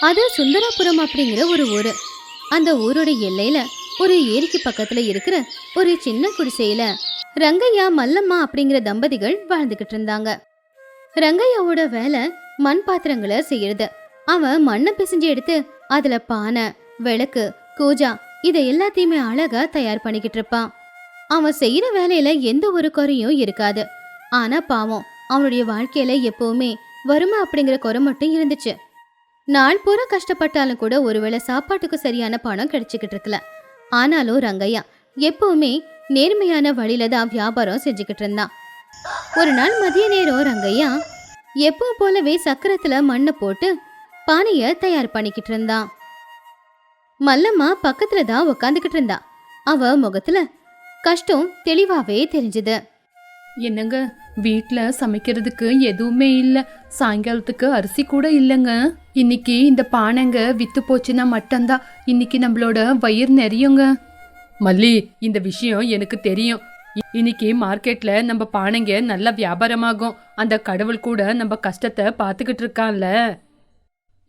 அது சுந்தராபுரம் அப்படிங்கிற ஒரு ஊர். அந்த ஊரோட எல்லையில ஒரு ஏரிக்கு பக்கத்துல இருக்கிற ஒரு சின்ன குடிசையில ரங்கையா மல்லம்மா அப்படிங்கிற தம்பதிகள் வாழ்ந்துகிட்டு இருந்தாங்க. ரங்கையாவோட வேலை மண் பாத்திரங்களை செய்யறது. அவன் மண்ணை பிசைஞ்சு எடுத்து அதுல பானை விளக்கு கூஜா இதை எல்லாத்தையுமே அழகா தயார் பண்ணிக்கிட்டு இருப்பான். அவன் செய்யற வேலையில எந்த ஒரு குறையும் இருக்காது. ஆனா பாவம் அவனுடைய வாழ்க்கையில எப்பவுமே வறுமை அப்படிங்கிற குறை மட்டும் இருந்துச்சு. நாள் பூரா கஷ்டப்பட்டாலும் கூட ஒருவேளை சாப்பாட்டுக்கு சரியான பணம் கிடைச்சிக்கிட்டு இருக்கல. ஆனாலும் ரங்கையா எப்பவுமே நேர்மையான வழியில தான் வியாபாரம் செஞ்சுக்கிட்டு இருந்தான். ஒரு நாள் மதிய நேரம் ரங்கையா எப்பவும் போலவே சக்கரத்துல மண்ணை போட்டு பானைய தயார் பண்ணிக்கிட்டு இருந்தான். மல்லம்மா பக்கத்துல தான் உக்காந்துக்கிட்டு இருந்தா. அவ முகத்துல கஷ்டம் தெளிவாவே தெரிஞ்சது. என்னங்க வீட்டில் சமைக்கிறதுக்கு எதுவுமே இல்லை. சாயங்காலத்துக்கு அரிசி கூட இல்லைங்க. இன்னைக்கு இந்த பானைங்க வித்து போச்சுன்னா மட்டும்தான் இன்னைக்கு நம்மளோட வயிறு நிறையுங்க மல்லி இந்த விஷயம் எனக்கு தெரியும். இ- இன்னைக்கு மார்க்கெட்ல நம்ம பானைங்க நல்ல வியாபாரமாகும். அந்த கடவுள் கூட நம்ம கஷ்டத்தை பார்த்துக்கிட்டு இருக்கான்ல.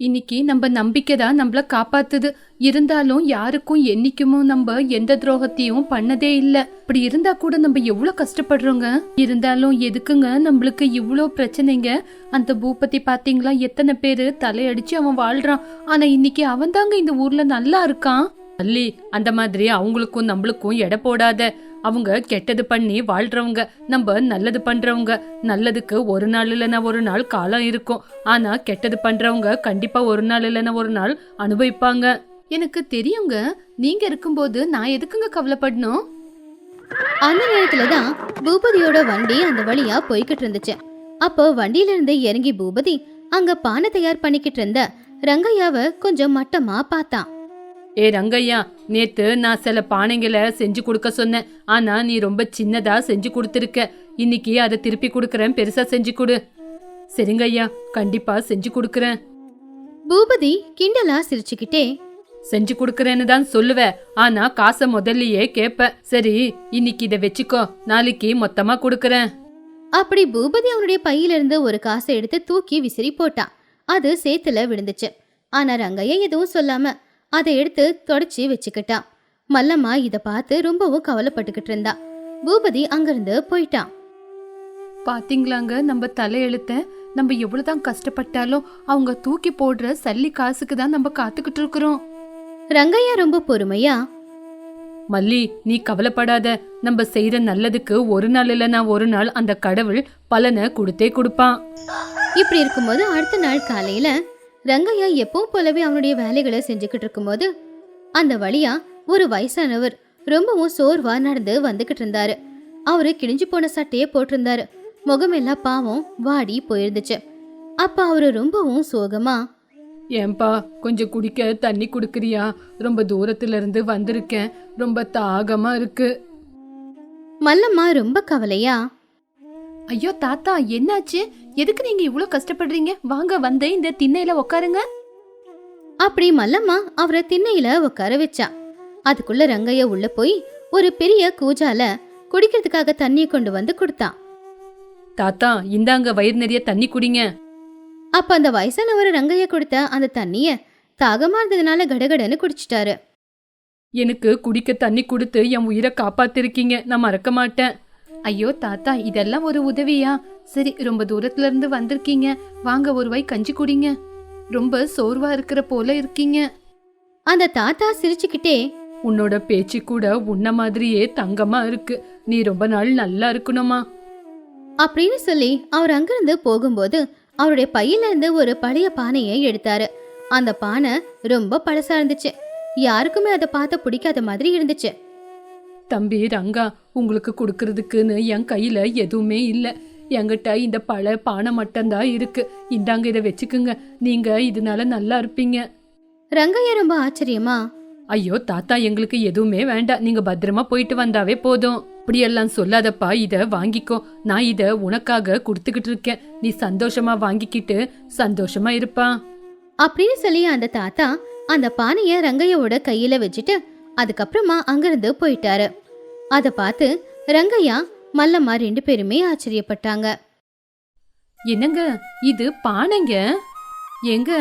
இன்னைக்கு நம்ம நம்பிக்கை தான் நம்மள காப்பாத்துது. இருந்தாலும் யாருக்கும் என்னைக்குமோ நம்ம எந்த துரோகத்தையும் பண்ணதே இல்ல. இப்படி இருந்தா கூட நம்ம எவ்வளவு கஷ்டப்படுறோங்க? இருந்தாலும் எதுக்குங்க நம்மளுக்கு இவ்வளோ பிரச்சனைங்க? அந்த பூபதி பாத்தீங்களா? எத்தனை பேரு தலையடிச்சு அவன் வாழ்றான். ஆனா இன்னைக்கு அவன் தாங்க இந்த ஊர்ல நல்லா இருக்கான். அல்லி அந்த மாதிரி அவங்களுக்கும் நம்மளுக்கும் எடை போடாத. அவங்க கெட்டது பண்ணி வாழ்றவங்க. நம்ம நல்லது பண்றவங்க. நல்லதுக்கு ஒரு நாள் இல்லைன்னா ஒரு நாள் காலம் இருக்கும். ஆனா கெட்டது பண்றவங்க கண்டிப்பா ஒரு நாள் இல்லைன்னா ஒரு நாள் அனுபவிப்பாங்க. எனக்கு தெரியுங்க. நீங்க இருக்கும்போது நான் எதுக்குங்க கவலைப்படணும்? அந்த நேரத்துல தான் பூபதியோட வண்டி அந்த வழியா போய்கிட்டு இருந்துச்சு. அப்போ வண்டியில இருந்து இறங்கி பூபதி அங்க பானை தயார் பண்ணிக்கிட்டு இருந்த ரங்கையாவை கொஞ்சம் மட்டமா பார்த்தான். ஏ ரங்கையா நேத்து நான் சில பானைங்களை செஞ்சு கொடுக்க சொன்னேன். ஆனா நீ ரொம்ப சின்னதா செஞ்சு கொடுத்துருக்க. இன்னைக்கு அதை திருப்பி கொடுக்கறேன். பெருசா செஞ்சு கொடு. சரிங்க ஐயா கண்டிப்பா செஞ்சு கொடுக்கறேன். பூபதி கிண்டலா சிரிச்சுக்கிட்டே செஞ்சு கொடுக்கறேன்னு தான் சொல்லுவேன் ஆனா காசை முதல்லயே கேப்ப. சரி இன்னைக்கு இதை வச்சுக்கோ. நாளைக்கு மொத்தமா கொடுக்கறேன். அப்படி பூபதி அவனுடைய பையில இருந்து ஒரு காசை எடுத்து தூக்கி விசிறி போட்டான் அது சேத்துல விழுந்துச்சு. ஆனா ரங்கையா எதுவும் சொல்லாம அதை எடுத்து தொடச்சி வச்சுக்கிட்டான் மல்லம்மா இத பார்த்து ரொம்பவும் கவலைப்பட்டுக்கிட்டு இருந்தா. பூபதி அங்கிருந்து போயிட்டான் பாத்தீங்களாங்க நம்ம தலையெழுத்த. நம்ம எவ்வளவுதான் கஷ்டப்பட்டாலும் அவங்க தூக்கி போடுற சல்லி காசுக்கு தான் நம்ம காத்துக்கிட்டு இருக்கிறோம். ரங்கையா ரொம்ப பொறுமையா மல்லி நீ கவலைப்படாத. நம்ம செய்யற நல்லதுக்கு ஒரு நாள் இல்லைன்னா ஒரு நாள் அந்த கடவுள் பலனை கொடுத்தே கொடுப்பான். இப்படி இருக்கும்போது அடுத்த நாள் காலையில ரங்கையா எப்பவும் போலவே அவனுடைய வேலைகளை செஞ்சுக்கிட்டு இருக்கும்போது அந்த வழியா ஒரு வயசானவர் ரொம்பவும் சோர்வா நடந்து வந்துகிட்டு இருந்தாரு. அவரு கிழிஞ்சு போன சட்டையை போட்டிருந்தாரு. முகமெல்லாம் பாவம் வாடி போயிருந்துச்சு. அப்ப அவரு ரொம்பவும் சோகமா ஏன்பா கொஞ்சம் குடிக்க தண்ணி குடுக்கறியா? ரொம்ப தூரத்துல இருந்து வந்திருக்கேன். ரொம்ப தாகமா இருக்கு. மல்லம்மா ரொம்ப கவலையா ஐயோ தாத்தா என்னாச்சு? எதுக்கு நீங்க இவ்ளோ கஷ்டப்படுறீங்க? வாங்க வந்து இந்த திண்ணையில உட்காருங்க அப்படி மல்லம்மா அவரை திண்ணையில உட்கார வச்சா. அதுக்குள்ள ரங்கையா உள்ள போய் ஒரு பெரிய கூஜால குடிக்கிறதுக்காக தண்ணியை கொண்டு வந்து கொடுத்தான் தாத்தா இந்தாங்க வயிறு நிறைய தண்ணி குடிங்க. அப்ப அந்த வயசானவர் ரங்கையா கொடுத்த அந்த தண்ணிய தாகமா இருந்ததுனால கடகடன்னு குடிச்சிட்டாரு. எனக்கு குடிக்க தண்ணி கொடுத்து என் உயிரை காப்பாத்திருக்கீங்க. நான் மறக்க மாட்டேன். ஐயோ தாத்தா இதெல்லாம் ஒரு உதவியா? சரி ரொம்ப தூரத்துல இருந்து வந்திருக்கீங்க. வாங்க ஒரு வாய் கஞ்சி குடிங்க. ரொம்ப சோர்வா இருக்கிற போல இருக்கீங்க. அந்த தாத்தா சிரிச்சுக்கிட்டே உன்னோட பேச்சு கூட உன்ன மாதிரியே தங்கமா இருக்கு. நீ ரொம்ப நாள் நல்லா இருக்கணுமா? அப்படின்னு சொல்லி அவர் அங்கிருந்து போகும்போது அவருடைய பையில இருந்து ஒரு பழைய பானையை எடுத்தாரு. அந்த பானை ரொம்ப பழசா இருந்துச்சு. யாருக்குமே அதை பார்த்து பிடிக்காத மாதிரி இருந்துச்சு. தம்பி ரங்கா உங்களுக்கு கொடுக்கறதுக்குன்னு என் கையில எதுவுமே இல்ல. என்கிட்ட இந்த பழ பானை மட்டும்தான் இருக்கு. இந்தாங்க இதை வச்சுக்குங்க. நீங்க இதனால நல்லா இருப்பீங்க. ரங்கையா ரொம்ப ஆச்சரியமா? ஐயோ தாத்தா எங்களுக்கு எதுவுமே வேண்டாம். நீங்க பத்திரமா போயிட்டு வந்தாவே போதும். அப்படியெல்லாம் சொல்லாதப்பா இத வாங்கிக்கோ. நான் இத உனக்காக கொடுத்துக்கிட்டு இருக்கேன். நீ சந்தோஷமா வாங்கிக்கிட்டு சந்தோஷமா இருப்பா. அப்படின்னு சொல்லி அந்த தாத்தா அந்த பானைய ரங்கையோட கையில வச்சுட்டு அதுக்கப்புறமா அங்கிருந்து போயிட்டாரு. அத பார்த்து ரங்கையா மல்லம்மா ரெண்டு பேருமே ஆச்சரியப்பட்டாங்க. என்னங்க இது பானைங்க? ஏங்க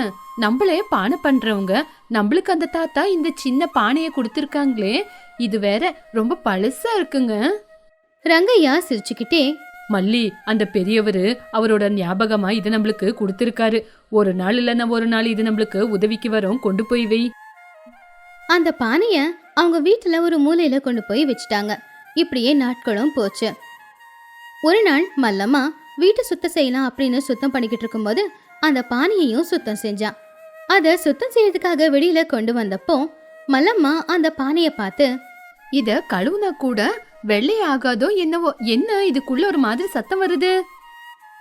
நம்மளே பானை பண்றவங்க நம்மளுக்கு அந்த தாத்தா இந்த சின்ன பானையை கொடுத்துருக்காங்களே இது வேற ரொம்ப பழசா இருக்குங்க. ரங்கையா சிரிச்சுக்கிட்டே மல்லி அந்த பெரியவர் அவரோட ஞாபகமா இது நம்மளுக்கு கொடுத்துருக்காரு. ஒரு நாள் இல்லைன்னா ஒரு நாள் இது நம்மளுக்கு உதவிக்கு வரும் கொண்டு போய் வை. அந்த பானைய அவங்க வீட்டுல ஒரு மூலையில கொண்டு போய் வச்சுட்டாங்க. இப்படியே நாட்களும் போச்சு. ஒரு நாள் மல்லம்மா வீட்டை சுத்தம் செய்யலாம் அப்படின்னு சுத்தம் பண்ணிக்கிட்டு இருக்கும்போது அந்த பானையையும் சுத்தம் செஞ்சான். அதை சுத்தம் செய்யறதுக்காக வெளியில கொண்டு வந்தப்போ மல்லம்மா அந்த பானையை பார்த்து இத கழுவுனா கூட வெள்ளை ஆகாதோ என்னவோ என்ன இதுக்குள்ள ஒரு மாதிரி சத்தம் வருது?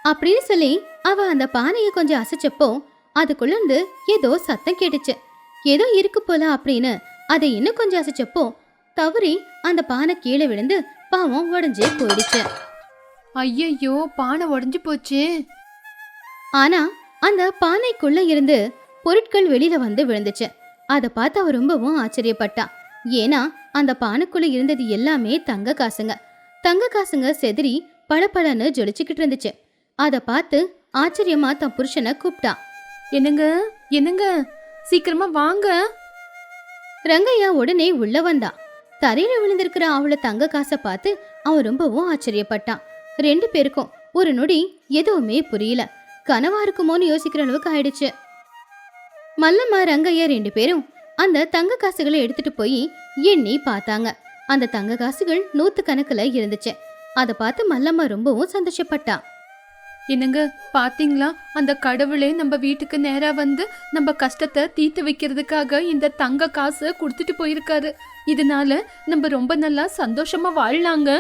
அப்படின்னு சொல்லி அவ அந்த பானையை கொஞ்சம் அசைச்சப்போ அதுக்குள்ள இருந்து ஏதோ சத்தம் கேட்டுச்சு. ஏதோ இருக்கு போல அப்படின்னு அதை இன்னும் கொஞ்சம் அசைச்சப்போ தவறி அந்த பானை கீழே விழுந்து பாவம் உடஞ்சே போயிடுச்சு. ஐயையோ பானை உடைஞ்சு போச்சு. ஆனா அந்த பானைக்குள்ள இருந்து பொருட்கள் வெளியில வந்து விழுந்துச்சு. அதை பார்த்து அவ ரொம்பவும் ஆச்சரியப்பட்டா. ஏன்னா அந்த பானைக்குள்ள இருந்தது எல்லாமே தங்க காசுங்க. தங்க காசுங்க செதறி பளபளன்னு ஜொலிச்சுக்கிட்டு இருந்துச்சு. அதை பார்த்து ஆச்சரியமா தன் புருஷனை கூப்பிட்டா. என்னங்க? என்னங்க? சீக்கிரமா வாங்க. ரங்கையா உடனே உள்ள வந்தா. தரையில விழுந்திருக்கிற அவள தங்க காசை பார்த்து அவன் ரொம்பவும் ஆச்சரியப்பட்டான். ரெண்டு பேருக்கும் ஒரு நொடி எதுவுமே புரியல. கனவா இருக்குமோன்னு யோசிக்கிற அளவுக்கு ஆயிடுச்சு. மல்லம்மா ரங்கையா ரெண்டு பேரும் அந்த தங்க காசுகளை எடுத்துட்டு போய் எண்ணி பார்த்தாங்க. அந்த தங்க காசுகள் நூத்து கணக்குல இருந்துச்சு. அதை பார்த்து மல்லம்மா ரொம்பவும் சந்தோஷப்பட்டா. என்னங்க பாத்தீங்களா? அந்த கடவுளே நம்ம வீட்டுக்கு நேரா வந்து நம்ம கஷ்டத்தை தீர்த்து வைக்கிறதுக்காக இந்த தங்க காசை கொடுத்துட்டு போயிருக்காரு. இதனால நம்ம ரொம்ப நல்லா சந்தோஷமா வாழலாங்க.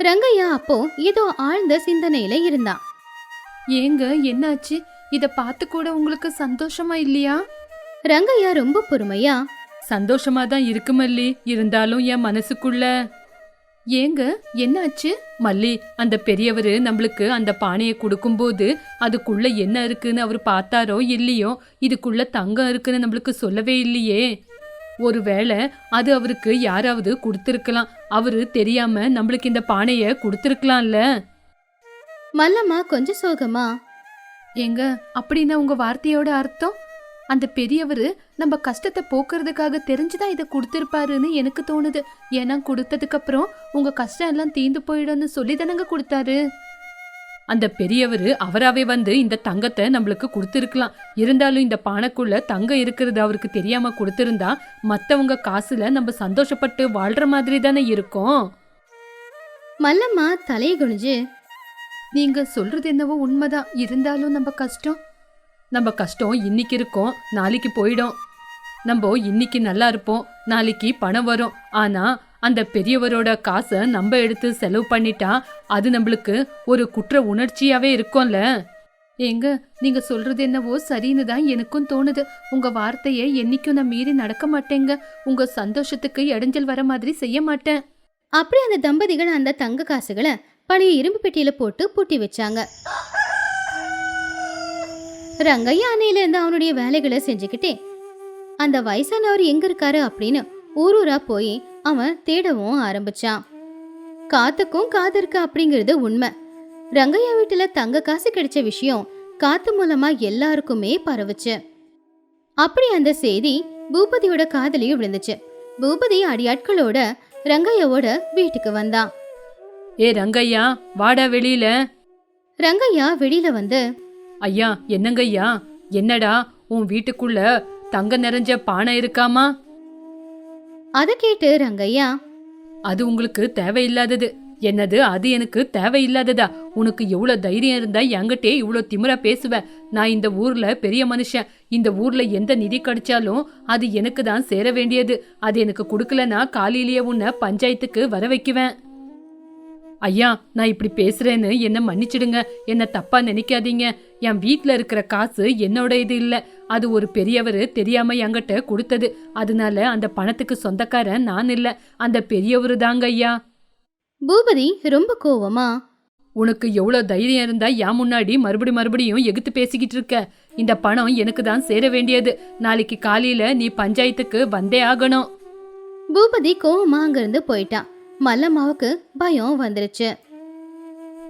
ரங்கையா அப்போ ஏதோ ஆழ்ந்த சிந்தனையில இருந்தான் ஏங்க என்னாச்சு? இத பார்த்து கூட உங்களுக்கு சந்தோஷமா இல்லையா? ரங்கையா ரொம்ப பொறுமையா. சந்தோஷமா தான் இருக்கு மல்லி இருந்தாலும் என் மனசுக்குள்ள ஏங்க என்னாச்சு? மல்லி அந்த பெரியவர் நம்மளுக்கு அந்த பானையை கொடுக்கும்போது அதுக்குள்ள என்ன இருக்குன்னு அவர் பார்த்தாரோ இல்லையோ இதுக்குள்ள தங்கம் இருக்குன்னு நம்மளுக்கு சொல்லவே இல்லையே. ஒருவேளை அது அவருக்கு யாராவது கொடுத்துருக்கலாம். அவரு தெரியாம நம்மளுக்கு இந்த பானையை கொடுத்துருக்கலாம்ல. மல்லம்மா கொஞ்சம் சோகமா? ஏங்க அப்படின்னா உங்க வார்த்தையோட அர்த்தம்? அந்த பெரியவர் நம்ம கஷ்டத்தை போக்குறதுக்காக தெரிஞ்சுதான் இதை கொடுத்துருப்பாருன்னு எனக்கு தோணுது. ஏன்னா கொடுத்ததுக்கு அப்புறம் உங்க கஷ்டம் எல்லாம் தீந்து போயிடும்னு சொல்லி தானங்க கொடுத்தாரு. அந்த பெரியவர் அவராவே வந்து இந்த தங்கத்தை நம்மளுக்கு கொடுத்துருக்கலாம். இருந்தாலும் இந்த பானைக்குள்ள தங்கம் இருக்கிறது அவருக்கு தெரியாம கொடுத்திருந்தா மத்தவங்க காசுல நம்ம சந்தோஷப்பட்டு வாழ்ற மாதிரி தானே இருக்கும். மல்லம்மா தலையை குனிஞ்சு நீங்க சொல்றது என்னவோ உண்மைதான். இருந்தாலும் நம்ம கஷ்டம் நம்ம கஷ்டம் இன்னைக்கு இருக்கும் நாளைக்கு போயிடும். நம்ம இன்னைக்கு நல்லா இருப்போம் நாளைக்கு பணம் வரும். ஆனா அந்த பெரியவரோட காசை நம்ம எடுத்து செலவு பண்ணிட்டா அது நம்மளுக்கு ஒரு குற்ற உணர்ச்சியாவே இருக்கும்ல. ஏங்க நீங்க சொல்றது என்னவோ சரின்னு தான் எனக்கும் தோணுது. உங்க வார்த்தையை என்னைக்கும் நான் மீறி நடக்க மாட்டேங்க. உங்க சந்தோஷத்துக்கு இடைஞ்சல் வர மாதிரி செய்ய மாட்டேன். அப்படி அந்த தம்பதிகள் அந்த தங்க காசுகளை பழைய இரும்பு பெட்டியில போட்டு பூட்டி வச்சாங்க. ரங்கையா அன்னையில இருந்து அவனுடைய வேலைகளை செஞ்சுக்கிட்டே. அந்த வயசானவர் எங்க இருக்காரு அப்படின்னு ஊரூரா போய் அவன் தேடவும் ஆரம்பிச்சான். காத்துக்கும் காது இருக்கு அப்படிங்கிறது உண்மை. ரங்கையா வீட்டுல தங்க காசு கிடைச்ச விஷயம் காத்து மூலமா எல்லாருக்குமே பரவுச்சு. அப்படி அந்த செய்தி பூபதியோட காதலியும் விழுந்துச்சு. பூபதி அடியாட்களோட ரங்கையாவோட வீட்டுக்கு வந்தான். ஏ ரங்கையா வாடா வெளியில. ரங்கையா வெளியில வந்து ஐயா என்னங்கய்யா என்னடா உன் வீட்டுக்குள்ள தங்க நிறைஞ்ச பானை இருக்காமா? அதை கேட்டு ரங்கையா அது உங்களுக்கு தேவையில்லாதது. என்னது அது எனக்கு தேவையில்லாததா? உனக்கு எவ்வளவு தைரியம் இருந்தா என்கிட்டே இவ்வளவு திமிரா பேசுவ. நான் இந்த ஊர்ல பெரிய மனுஷன். இந்த ஊர்ல எந்த நிதி கிடைச்சாலும் அது எனக்கு தான் சேர வேண்டியது. அது எனக்கு கொடுக்கலனா காலையிலேயே உன்னை பஞ்சாயத்துக்கு வர வைக்குவேன். ஐயா நான் இப்படி பேசுறேன்னு என்ன மன்னிச்சிடுங்க. என்ன தப்பா நினைக்காதீங்க. என் வீட்ல இருக்கிற காசு என்னோட இது இல்ல. அது ஒரு பெரியவர் தெரியாம என்கிட்ட கொடுத்தது. அதனால அந்த பணத்துக்கு சொந்தக்காரன் நான் இல்ல. அந்த பெரியவரு தாங்க ஐயா. பூபதி ரொம்ப கோவமா? உனக்கு எவ்வளவு தைரியம் இருந்தா என் முன்னாடி மறுபடி மறுபடியும் எகுத்து பேசிக்கிட்டு இருக்க. இந்த பணம் எனக்கு தான் சேர வேண்டியது. நாளைக்கு காலையில நீ பஞ்சாயத்துக்கு வந்தே ஆகணும். பூபதி கோவமா அங்கிருந்து போயிட்டான் மல்லம்மாவுக்கு பயம் வந்துருச்சு.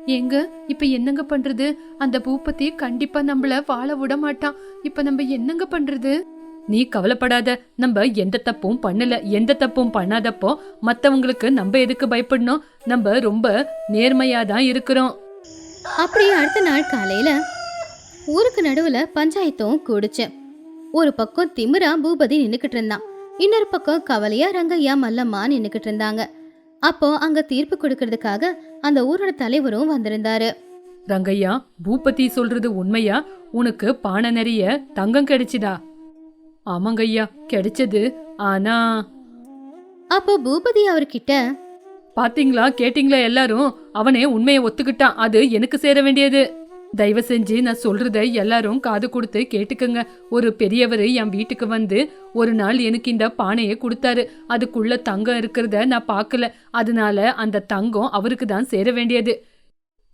ஏங்க இப்ப என்னங்க பண்றது? அந்த பூபதி கண்டிப்பா நம்மள வாழ விட மாட்டான் இப்ப நம்ம என்னங்க பண்றது? நீ கவலைப்படாத நம்ம எந்த தப்பும் பண்ணல. எந்த தப்பும் பண்ணாதப்போ மத்தவங்களுக்கு நம்ம எதுக்கு பயப்படணும்? நம்ம ரொம்ப நேர்மையா தான் இருக்கிறோம். அப்படியே அடுத்த நாள் காலையில ஊருக்கு நடுவுல பஞ்சாயத்தும் கூடுச்சு. ஒரு பக்கம் திமிரா பூபதி நின்னுக்கிட்டு இருந்தான். இன்னொரு பக்கம் கவலையா ரங்கையா மல்லம்மா நின்னுக்கிட்டு இருந்தாங்க. அப்போ அங்க தீர்ப்பு கொடுக்கறதுக்காக அந்த ஊரோட தலைவரும் வந்திருந்தாரு. ரங்கையா பூபதி சொல்றது உண்மையா? உனக்கு பானை நிறைய தங்கம் கிடைச்சுதா? ஆமாங்கய்யா கிடைச்சது. ஆனா அப்போ பூபதி அவர்கிட்ட பாத்தீங்களா கேட்டீங்களா எல்லாரும்? அவனே உண்மையை ஒத்துக்கிட்டான். அது எனக்கு சேர வேண்டியது. தயவு செஞ்சு நான் சொல்றத எல்லாரும் காது கொடுத்து கேட்டுக்கங்க. ஒரு பெரியவர் என் வீட்டுக்கு வந்து ஒரு நாள் எனக்கு இந்த பானையை கொடுத்தாரு. அதுக்குள்ள தங்கம் இருக்கிறத நான் பார்க்கல. அதனால அந்த தங்கம் அவருக்கு தான் சேர வேண்டியது.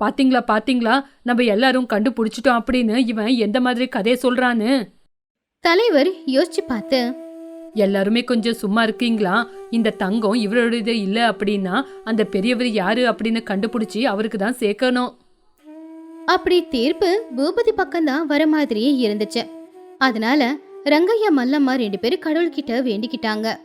பாத்தீங்களா பாத்தீங்களா? நம்ம எல்லாரும் கண்டுபிடிச்சிட்டோம் அப்படின்னு இவன் எந்த மாதிரி கதையை சொல்றான்னு? தலைவர் யோசிச்சு பார்த்து எல்லாருமே கொஞ்சம் சும்மா இருக்கீங்களா? இந்த தங்கம் இவரோடது இல்ல அப்படின்னா அந்த பெரியவர் யாரு அப்படின்னு கண்டுபிடிச்சி அவருக்கு தான் சேர்க்கணும். அப்படி தீர்ப்பு பூபதி பக்கம்தான் வர மாதிரியே இருந்துச்சு. அதனால ரங்கையா மல்லம்மா ரெண்டு பேரும் கடவுள்கிட்ட வேண்டிக்கிட்டாங்க.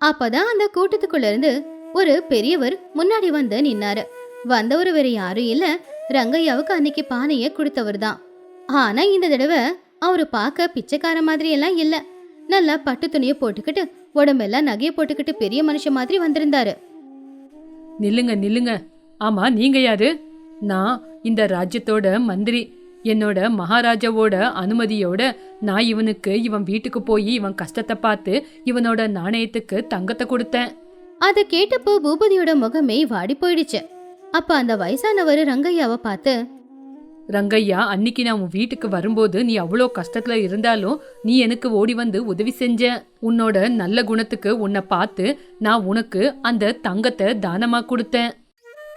அப்பதான் அந்த கூட்டத்துக்குள்ள இருந்து ஒரு பெரியவர் முன்னாடி வந்து நின்னாரு. வந்தவர் வேற யாரும் இல்ல. ரங்கையாவுக்கு அன்னைக்கு பானைய கொடுத்தவர் தான். ஆனா இந்த தடவை அவரு பார்க்க பிச்சைக்கார மாதிரி எல்லாம் இல்ல. நல்லா பட்டு துணியை போட்டுக்கிட்டு உடம்பெல்லாம் நகையை போட்டுக்கிட்டு பெரிய மனுஷன் மாதிரி வந்திருந்தாரு. நில்லுங்க நில்லுங்க. ஆமா நீங்க யாரு? நான் இந்த ராஜ்யத்தோட மந்திரி என்னோட மகாராஜாவோட அனுமதியோட நான் இவனுக்கு இவன் வீட்டுக்கு போய் இவன் கஷ்டத்தை பார்த்து இவனோட நாணயத்துக்கு தங்கத்தை கொடுத்தேன். அதை கேட்டப்போ பூபதியோட முகமே வாடி போயிடுச்சு. அப்ப அந்த வயசானவர் ரங்கையாவை பார்த்து ரங்கையா அன்னிக்கு நான் உன் வீட்டுக்கு வரும்போது நீ அவ்வளோ கஷ்டத்துல இருந்தாலும் நீ எனக்கு ஓடி வந்து உதவி செஞ்ச. உன்னோட நல்ல குணத்துக்கு உன்னை பார்த்து நான் உனக்கு அந்த தங்கத்தை தானமா கொடுத்தேன்.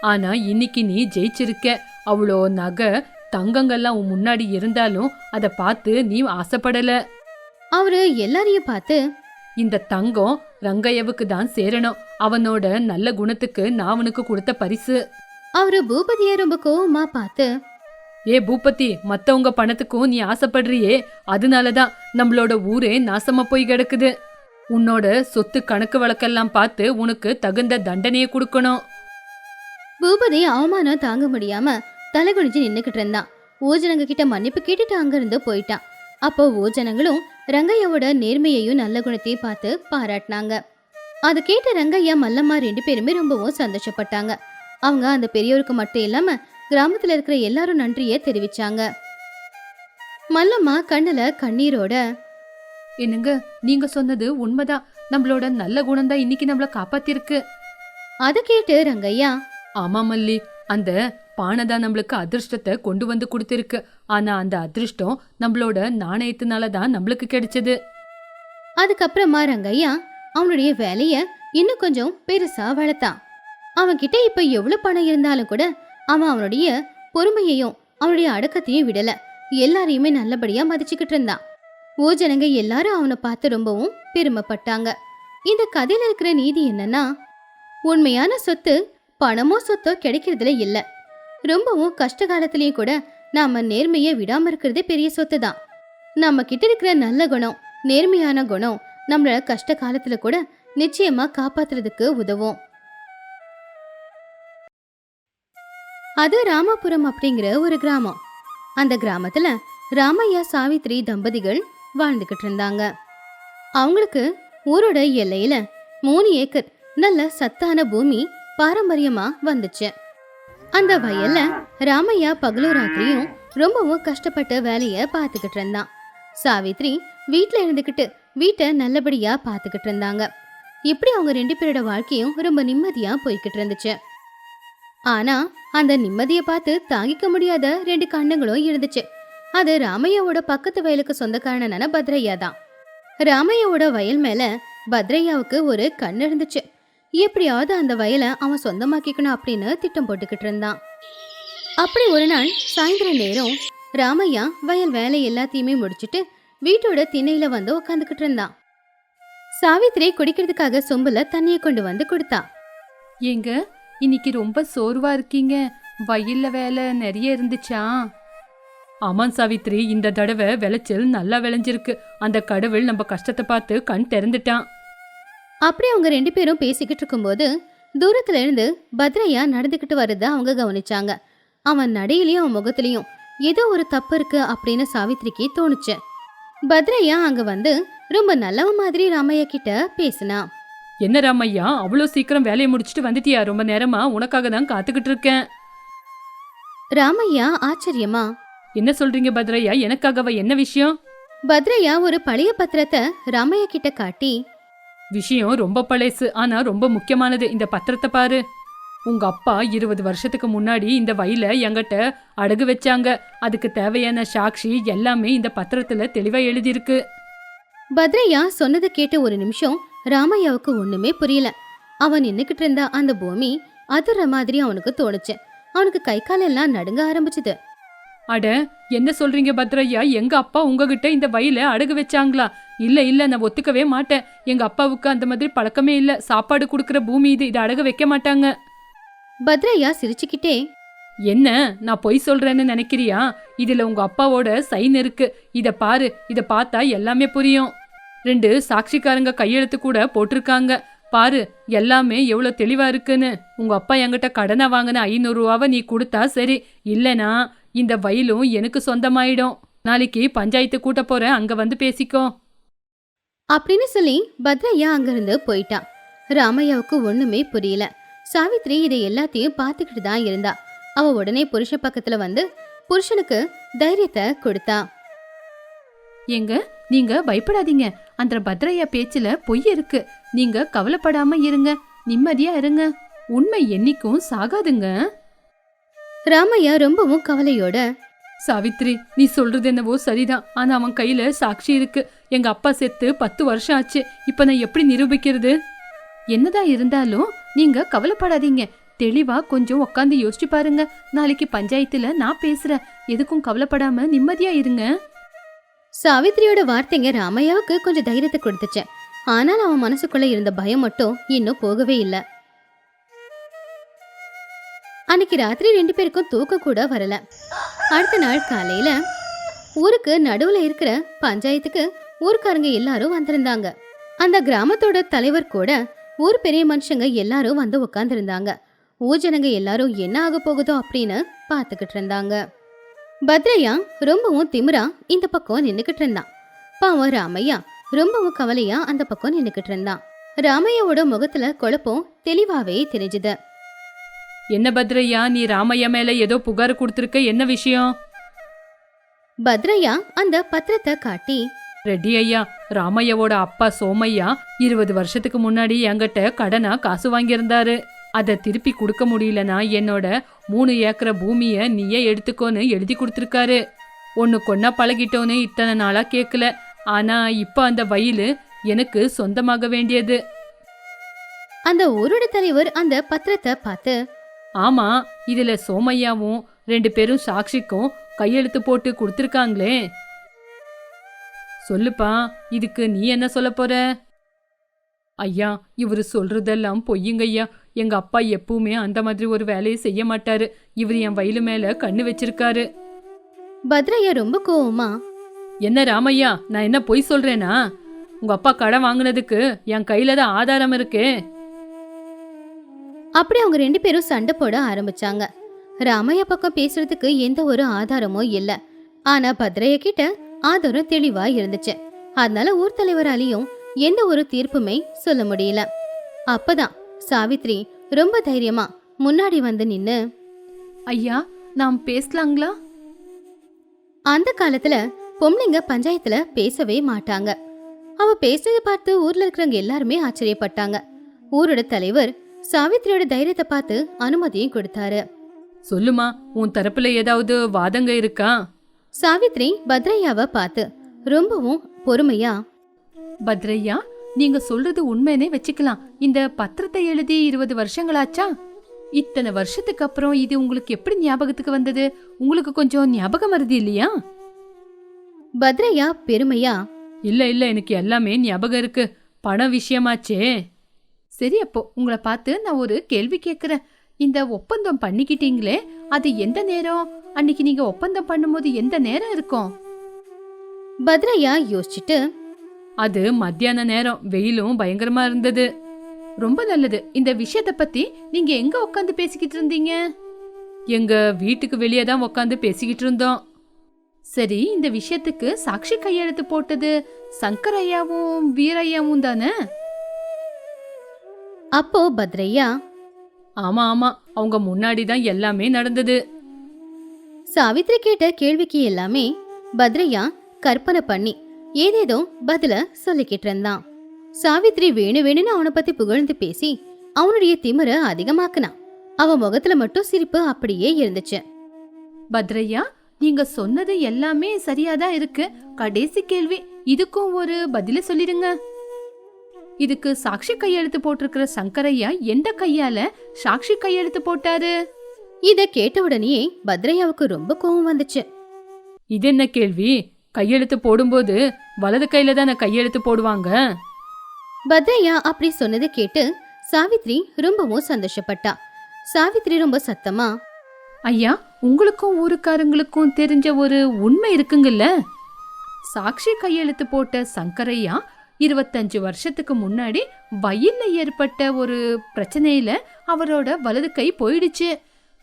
ஆனா இன்னைக்கு நீ ஜெயிச்சிருக்க. அவ்வளோ நகை தங்கங்கள்லாம் உன் முன்னாடி இருந்தாலும் அதை பார்த்து நீ ஆசைப்படல. அவரு எல்லாரையும் பார்த்து இந்த தங்கம் ரங்கையவுக்கு தான் சேரணும். அவனோட நல்ல குணத்துக்கு நான் அவனுக்கு கொடுத்த பரிசு. அவரு பூபதிய ரொம்ப கோவமா பார்த்து ஏ பூபதி மத்தவங்க பணத்துக்கும் நீ ஆசைப்படுறியே. அதனாலதான் நம்மளோட ஊரே நாசமா போய் கிடக்குது. உன்னோட சொத்து கணக்கு வழக்கெல்லாம் பார்த்து உனக்கு தகுந்த தண்டனையை கொடுக்கணும். பூபதி அவமானம் தாங்க முடியாம தலை குனிஞ்சு நின்னுக்கிட்டு இருந்தான் ஊஜனங்க கிட்ட மன்னிப்பு கேட்டுட்டு அங்கிருந்து போயிட்டான் அப்போ ஊஜனங்களும் ரங்கையாவோட நேர்மையையும் நல்ல குணத்தையும் பார்த்து பாராட்டினாங்க. அதை கேட்ட ரங்கையா மல்லம்மா ரெண்டு பேருமே ரொம்பவும் சந்தோஷப்பட்டாங்க. அவங்க அந்த பெரியவருக்கு மட்டும் இல்லாம கிராமத்துல இருக்கிற எல்லாரும் நன்றியை தெரிவிச்சாங்க. மல்லம்மா கண்ணுல கண்ணீரோட என்னங்க நீங்க சொன்னது உண்மைதான். நம்மளோட நல்ல குணம் தான் இன்னைக்கு நம்மள காப்பாத்திருக்கு அதை கேட்டு ரங்கையா ஆமா மல்லி. அந்த பானை தான் நம்மளுக்கு அதிர்ஷ்டத்தை கொண்டு வந்து கொடுத்துருக்கு. ஆனா அந்த அதிர்ஷ்டம் நம்மளோட நாணயத்தினால தான் நம்மளுக்கு கிடைச்சது. அதுக்கப்புறமா ரங்கையா அவனுடைய வேலைய இன்னும் கொஞ்சம் பெருசா வளர்த்தான் அவன்கிட்ட இப்ப எவ்வளவு பணம் இருந்தாலும் கூட அவன் அவனுடைய பொறுமையையும் அவனுடைய அடக்கத்தையும் விடல. எல்லாரையுமே நல்லபடியா மதிச்சுக்கிட்டு இருந்தான் ஊஜனங்க எல்லாரும் அவனை பார்த்து ரொம்பவும் பெருமைப்பட்டாங்க. இந்த கதையில இருக்கிற நீதி என்னன்னா உண்மையான சொத்து பணமோ சொத்தோ கிடைக்கிறதுல இல்ல. ரொம்பவும் கஷ்ட காலத்துலேயும் கூட நாம நேர்மையை விடாம இருக்கிறதே பெரிய சொத்து தான் நம்ம கிட்ட இருக்கிற நல்ல குணம் நேர்மையான குணம் நம்மள கஷ்ட காலத்துல கூட நிச்சயமா காப்பாத்துறதுக்கு உதவும். அது ராமபுரம் அப்படிங்கிற ஒரு கிராமம். அந்த கிராமத்துல ராமையா சாவித்ரி தம்பதிகள் வாழ்ந்துகிட்டு இருந்தாங்க. அவங்களுக்கு ஊரோட எல்லையில மூணு ஏக்கர் நல்ல சத்தான பூமி பாரம்பரியமா வந்துச்சு. அந்த வயல்ல ராமையா பகலும் ராத்திரியும் ரொம்பவும் கஷ்டப்பட்ட வேலைய பார்த்துக்கிட்டு இருந்தான். சாவித்ரி வீட்டில் இருந்துகிட்டு வீட்டை நல்லபடியா பார்த்துக்கிட்டு இருந்தாங்க. இப்படி அவங்க ரெண்டு பேரோட வாழ்க்கையும் ரொம்ப நிம்மதியா போய்கிட்டு இருந்துச்சு. ஆனா அந்த நிம்மதியை பார்த்து தாங்கிக்க முடியாத ரெண்டு கண்ணுங்களும் இருந்துச்சு. அது ராமையாவோட பக்கத்து வயலுக்கு சொந்தக்காரனான பத்ரையா தான். ராமையாவோட வயல் மேல பத்ரையாவுக்கு ஒரு கண் இருந்துச்சு. எப்படியாவது அந்த வயலை அவன் சொந்தமாக்கிக்கணும் அப்படின்னு திட்டம் போட்டுக்கிட்டு இருந்தான். அப்படி ஒரு நாள் சாயந்தர நேரம் ராமையா வயல் வேலை எல்லாத்தையுமே முடிச்சுட்டு வீட்டோட திண்ணையில வந்து உட்காந்துக்கிட்டு இருந்தான். சாவித்திரி குடிக்கிறதுக்காக சொம்புல தண்ணியை கொண்டு வந்து கொடுத்தா. ஏங்க இன்னைக்கு ரொம்ப சோர்வா இருக்கீங்க. வயல்ல வேலை நிறைய இருந்துச்சா? ஆமாம் சாவித்ரி இந்த தடவை விளைச்சல் நல்லா விளைஞ்சிருக்கு. அந்த கடவுள் நம்ம கஷ்டத்தை பார்த்து கண் திறந்துட்டான். அப்படி அவங்க ரெண்டு பேரும் பேசிக்கிட்டு இருக்கும்போது தூரத்துல இருந்து பத்ரையா நடந்துக்கிட்டு வரத அவங்க கவனிச்சாங்க. அவன் நடையிலயும் அவன் முகத்திலையும் ஏதோ ஒரு தப்பு இருக்கு அப்படின்னு சாவித்ரிக்கு தோணுச்சு. பத்ரையா அங்க வந்து ரொம்ப நல்லவ மாதிரி ராமையா கிட்ட பேசினா என்ன ராமையா அவ்வளோ சீக்கிரம் வேலையை முடிச்சுட்டு வந்துட்டியா? ரொம்ப நேரமா உனக்காக தான் காத்துக்கிட்டு இருக்கேன். ராமையா ஆச்சரியமா என்ன சொல்றீங்க பத்ரையா? எனக்காகவா? என்ன விஷயம்? பத்ரையா ஒரு பழைய பத்திரத்தை ராமையா கிட்ட காட்டி விஷயம் ரொம்ப பழசு ஆனா ரொம்ப முக்கியமானது. இந்த பத்திரத்தை பாரு. உங்க அப்பா இருபது வருஷத்துக்கு முன்னாடி இந்த வயல எங்கிட்ட அடகு வச்சாங்க. அதுக்கு தேவையான சாட்சி எல்லாமே இந்த பத்திரத்துல தெளிவா எழுதியிருக்கு. பத்ரையா சொன்னதை கேட்ட ஒரு நிமிஷம் ராமையாவுக்கு ஒண்ணுமே புரியல. அவன் நின்னுக்கிட்டு இருந்த அந்த பூமி அதுற மாதிரி அவனுக்கு தோணுச்சு. அவனுக்கு கை காலெல்லாம் நடுங்க ஆரம்பிச்சுது. அட என்ன சொல்றீங்க பத்ரையா எங்க அப்பா உங்ககிட்ட இந்த வயல அடகு வச்சாங்களா? இல்ல இல்ல நான் ஒத்துக்கவே மாட்டேன். எங்க அப்பாவுக்கு அந்த மாதிரி பழக்கமே இல்ல. சாப்பாடு கொடுக்கற பூமி இது இதை அடகு வைக்க மாட்டாங்க. பத்ரையா சிரிச்சுக்கிட்டே என்ன? நான் பொய் சொல்றேன்னு நினைக்கிறியா? இதுல உங்க அப்பாவோட சைன் இருக்கு. இத பாரு இத பார்த்தா எல்லாமே புரியும். ரெண்டு சாட்சிக்காரங்க கையெழுத்து கூட போட்டிருக்காங்க. பாரு எல்லாமே எவ்வளவு தெளிவா இருக்குன்னு. உங்க அப்பா என்கிட்ட கடனை வாங்கின ஐநூறு ரூபாவை நீ கொடுத்தா சரி. இல்லனா இந்த வயலும் எனக்கு சொந்தமாயிடும். நாளைக்கு பஞ்சாயத்து கூட்ட போறேன். அங்க வந்து பேசிக்கோ. அப்படின்னு சொல்லி பத்ரையா அங்கிருந்து போயிட்டான் ராமையாவுக்கு ஒண்ணுமே புரியல. சாவித்ரி இதை எல்லாத்தையும் பார்த்துக்கிட்டு தான் இருந்தா. அவ உடனே புருஷ பக்கத்துல வந்து புருஷனுக்கு தைரியத்தை கொடுத்தா. ஏங்க நீங்க பயப்படாதீங்க. அந்த பத்ரையா பேச்சுல பொய் இருக்கு. நீங்க கவலைப்படாம இருங்க. நிம்மதியா இருங்க. உண்மை என்னைக்கும் சாகாதுங்க. ராமையா ரொம்பவும் கவலையோட சாவித்ரி நீ சொல்றது என்னவோ சரிதான். ஆனா அவன் கையில சாட்சி இருக்கு. எங்க அப்பா செத்து பத்து வருஷம் ஆச்சு. இப்ப நான் எப்படி நிரூபிக்கிறது? என்னதான் இருந்தாலும் நீங்க கவலைப்படாதீங்க. தெளிவா கொஞ்சம் உட்காந்து யோசிச்சு பாருங்க. நாளைக்கு பஞ்சாயத்துல நான் பேசுறேன். எதுக்கும் கவலைப்படாம நிம்மதியா இருங்க. சாவித்ரியோட வார்த்தைங்க ராமையாவுக்கு கொஞ்சம் தைரியத்தை கொடுத்துச்சு. ஆனால் அவன் மனசுக்குள்ள இருந்த பயம் மட்டும் இன்னும் போகவே இல்லை. அன்னைக்கு ராத்திரி ரெண்டு பேருக்கும் தூக்கம் கூட வரல. அடுத்த நாள் காலையில ஊருக்கு நடுவுல இருக்கிற பஞ்சாயத்துக்கு ஊர்க்காரங்க எல்லாரும் வந்திருந்தாங்க. அந்த கிராமத்தோட தலைவர் கூட ஊர் பெரிய மனுஷங்க எல்லாரும் வந்து உட்காந்துருந்தாங்க ஊர் ஜனங்க எல்லாரும் என்ன ஆக போகுதோ அப்படின்னு பார்த்துக்கிட்டு இருந்தாங்க. பத்ரையா ரொம்பவும் திமிரா இந்த பக்கம் நின்னுக்கிட்டு இருந்தான். பாவம் ராமையா ரொம்பவும் கவலையா அந்த பக்கம் நின்னுக்கிட்டு இருந்தான். ராமையாவோட முகத்துல குழப்பம் தெளிவாவே தெரிஞ்சுது. என்ன பத்ரையா நீ ராமையா மேல ஏதோ புகார் கொடுத்திருக்க? என்ன விஷயம்? பத்ரையா அந்த பத்திரத்தை காட்டி ரெட்டி ஐயா ராமையாவோட அப்பா சோமையா இருபது வருஷத்துக்கு முன்னாடி என்கிட்ட கடனா காசு வாங்கியிருந்தாரு. அதை திருப்பி கொடுக்க முடியலனா என்னோட மூணு ஏக்கரை பூமியை நீயே எடுத்துக்கோன்னு எழுதி கொடுத்துருக்காரு. ஒன்று கொன்னா பழகிட்டோன்னு இத்தனை நாளா கேட்கல ஆனா இப்போ அந்த வயலு எனக்கு சொந்தமாக வேண்டியது. அந்த ஊரோட தலைவர் அந்த பத்திரத்தை பார்த்து ஆமா இதுல சோமையாவும் ரெண்டு பேரும் சாட்சிக்கும் கையெழுத்து போட்டு கொடுத்துருக்காங்களே. சொல்லுப்பா இதுக்கு நீ என்ன சொல்ல போற? ஐயா இவரு சொல்றதெல்லாம் பொய்யுங்க ஐயா. எங்க அப்பா எப்பவுமே அந்த மாதிரி ஒரு வேலையை செய்ய மாட்டாரு. இவர் என் வயலு மேல கண்ணு வச்சிருக்காரு. பத்ரையா ரொம்ப கோவமா? என்ன ராமையா நான் என்ன பொய் சொல்றேனா? உங்க அப்பா கடன் வாங்குனதுக்கு என் கையில தான் ஆதாரம் இருக்கே. அப்படி அவங்க ரெண்டு பேரும் சண்டை போட ஆரம்பிச்சாங்க. ராமையா பக்கம் பேசுறதுக்கு எந்த ஒரு ஆதாரமும் இல்ல. ஆனா பத்ரையா கிட்ட ஆதாரம் தெளிவா இருந்துச்சு. அதனால ஊர் தலைவராலையும் எந்த ஒரு தீர்ப்புமே சொல்ல முடியல. அப்பதான் சாவித்ரி ரொம்ப தைரியமா முன்னாடி வந்து நின்னு ஐயா நாம் பேசலாங்களா? அந்த காலத்துல பொம்பளைங்க பஞ்சாயத்துல பேசவே மாட்டாங்க. அவ பேசுறதை பார்த்து ஊர்ல இருக்கிறவங்க எல்லாருமே ஆச்சரியப்பட்டாங்க. ஊரோட தலைவர் சாவித்ரியோட தைரியத்தை பார்த்து அனுமதியும் கொடுத்தாரு. சொல்லுமா உன் தரப்புல ஏதாவது வாதங்க இருக்கா? சாவித்ரி பத்ரையாவை பார்த்து ரொம்பவும் பொறுமையா பத்ரையா நீங்க சொல்றது உண்மைனே வச்சுக்கலாம். இந்த பத்திரத்தை எழுதி இருபது வருஷங்களாச்சா? இத்தனை வருஷத்துக்கு அப்புறம் இது உங்களுக்கு எப்படி ஞாபகத்துக்கு வந்தது? உங்களுக்கு கொஞ்சம் ஞாபகம் வருது இல்லையா? பத்ரையா பெருமையா இல்ல இல்ல எனக்கு எல்லாமே ஞாபகம் இருக்கு. பண விஷயமாச்சே. சரி அப்போ உங்களை பார்த்து நான் ஒரு கேள்வி கேட்குறேன் இந்த ஒப்பந்தம் பண்ணிக்கிட்டீங்களே அது எந்த நேரம்? அன்னைக்கு நீங்க ஒப்பந்தம் பண்ணும்போது எந்த நேரம் இருக்கும்? பத்ரையா யோசிச்சுட்டு அது மத்தியான நேரம். வெயிலும் பயங்கரமா இருந்தது. ரொம்ப நல்லது. இந்த விஷயத்த பத்தி நீங்க எங்க உட்காந்து பேசிக்கிட்டு இருந்தீங்க? எங்க வீட்டுக்கு வெளியே தான் உட்காந்து பேசிக்கிட்டு இருந்தோம். சரி இந்த விஷயத்துக்கு சாட்சி கையெழுத்து போட்டது சங்கர் ஐயாவும் வீரையாவும் தானே? அப்போ பத்ரையா ஆமா ஆமா அவங்க முன்னாடி தான் எல்லாமே நடந்தது. சாவித்ரி கேட்ட கேள்விக்கு எல்லாமே பத்ரையா கற்பனை பண்ணி ஏதேதோ பதில சொல்லிக்கிட்டு இருந்தான். சாவித்ரி வேணு வேணும்னு அவனை பத்தி புகழ்ந்து பேசி அவனுடைய திமிர அதிகமாக்குனான் அவன் முகத்துல மட்டும் சிரிப்பு அப்படியே இருந்துச்சு. பத்ரையா நீங்க சொன்னது எல்லாமே சரியாதான் இருக்கு. கடைசி கேள்வி இதுக்கும் ஒரு பதில சொல்லிடுங்க. இதுக்கு சாட்சி கையெழுத்து போட்டிருக்கிற சங்கரையா எந்த கையால சாட்சி கையெழுத்து போட்டாரு? இத கேட்ட உடனே பத்ரையாவுக்கு ரொம்ப கோவம் வந்துச்சு. இது என்ன கேள்வி? கையெழுத்து போடும்போது வலது கையில தானே கையெழுத்து போடுவாங்க? பத்ரையா அப்படி சொன்னதை கேட்டு சாவித்ரி ரொம்பவும் சந்தோஷப்பட்டா. சாவித்ரி ரொம்ப சத்தமா ஐயா உங்களுக்கும் ஊருக்காரங்களுக்கும் தெரிஞ்ச ஒரு உண்மை இருக்குங்கல்ல? சாட்சி கையெழுத்து போட்ட சங்கரையா இருபத்தஞ்சு வருஷத்துக்கு முன்னாடி வயல்ல ஏற்பட்ட ஒரு பிரச்சனையில அவரோட வலது கை போயிடுச்சு.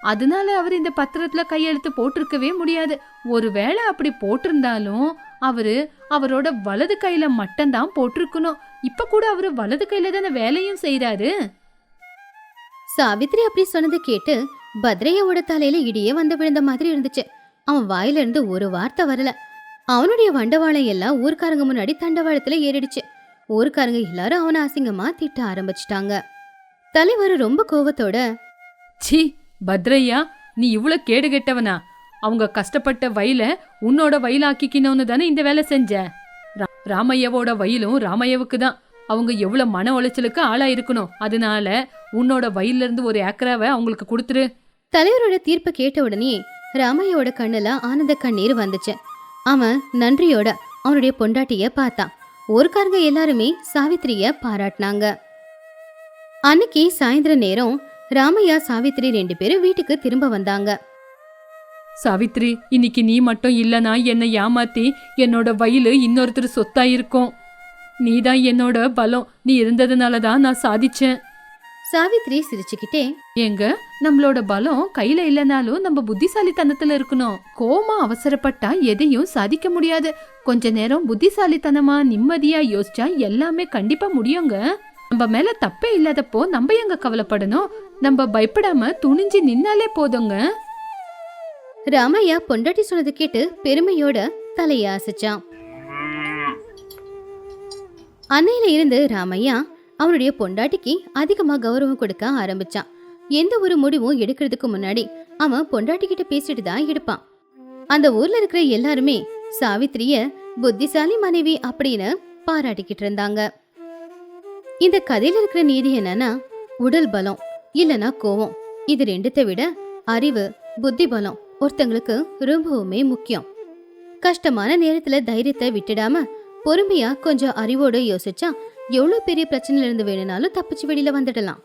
அதனால அவர் இந்த பத்திரத்துல கையெழுத்து போட்டிருக்கவே முடியாது. ஒருவேளை அப்படி போட்டிருந்தாலும் அவரு அவரோட வலது கையில மட்டும்தான் போட்டிருக்கணும். இப்ப கூட அவரு வலது கையில தானே வேலையும் செய்யறாரு சாவித்ரி அப்படி சொன்னதை கேட்டு பத்ரையோட தலையில இடியே வந்து விழுந்த மாதிரி இருந்துச்சு. அவன் வாயிலிருந்து ஒரு வார்த்தை வரல. அவனுடைய வண்டவாளம் எல்லாம் ஊர்க்காரங்க முன்னாடி தண்டவாளத்துல ஏறிடுச்சு. ஊர்க்காரங்க எல்லாரும் அவனை அசிங்கமா திட்ட ஆரம்பிச்சிட்டாங்க. தலைவர் ரொம்ப கோவத்தோட சி பத்ரையா நீ இவ்ளோ கேடு கெட்டவனா? அவங்க கஷ்டப்பட்ட வயல உன்னோட வயலாக்கிக்கணும்னு தானே இந்த வேலை செஞ்ச? ராமையாவோட வயலும் ராமையாவுக்கு தான். அவங்க எவ்வளவு மன உளைச்சலுக்கு ஆளாயிருக்கணும். அதனால உன்னோட வயல்ல இருந்து ஒரு ஏக்கராவை அவங்களுக்கு கொடுத்துரு. தலைவரோட தீர்ப்பை கேட்ட உடனே ராமையோட கண்ணுல ஆனந்த கண்ணீர் வந்துச்சு. அவன் நன்றியோட அவனுடைய பொண்டாட்டிய பார்த்தான். ஊர்க்காரங்க எல்லாருமே சாவித்திரிய பாராட்டினாங்க. அன்னைக்கு சாயந்தர நேரம் ராமையா சாவித்திரி ரெண்டு பேரும் வீட்டுக்கு திரும்ப வந்தாங்க. சாவித்ரி இன்னைக்கு நீ மட்டும் இல்லனா என்னை ஏமாத்தி என்னோட வயலு இன்னொருத்தர் சொத்தா இருக்கும். நீதான் என்னோட பலம். நீ இருந்ததுனால தான் நான் சாதிச்சேன். சாவித்திரி சிரிச்சுக்கிட்டே ஏங்க நம்மளோட பலம் கையில இல்லனாலும் நம்ம புத்திசாலித்தனத்துல இருக்கணும். கோமா அவசரப்பட்டா எதையும் சாதிக்க முடியாது. கொஞ்ச நேரம் புத்திசாலித்தனமா நிம்மதியா யோசிச்சா எல்லாமே கண்டிப்பா முடியுங்க. நம்ம மேல தப்பே இல்லாதப்போ நம்ம எங்க கவலைப்படணும்? நம்ம பயப்படாம துணிஞ்சு நின்னாலே போதுங்க. ராமையா பொண்டாட்டி சொன்னது கேட்டு பெருமையோட தலைய அசைச்சான். அன்னையில இருந்து ராமையா அவனுடைய பொண்டாட்டிக்கு அதிகமா கௌரவம் கொடுக்க ஆரம்பிச்சான். எந்த ஒரு முடிவும் எடுக்கிறதுக்கு முன்னாடி அவன் பொண்டாட்டி கிட்ட பேசிட்டு தான் எடுப்பான் அந்த ஊர்ல இருக்கிற எல்லாருமே சாவித்திரிய புத்திசாலி மனைவி அப்படின்னு பாராட்டிக்கிட்டு இருந்தாங்க. இந்த கதையில இருக்கிற நீதி என்னன்னா உடல் பலம் இல்லனா கோவம். இது ரெண்டுத்தை விட அறிவு புத்தி பலம் ஒருத்தங்களுக்கு ரொம்பவுமே முக்கியம். கஷ்டமான நேரத்துல தைரியத்தை விட்டுடாம பொறுமையா கொஞ்சம் அறிவோட யோசிச்சா எவ்வளவு பெரிய பிரச்சனையிலேருந்து வேணும்னாலும் தப்பிச்சு வெளியில் வந்துடலாம்.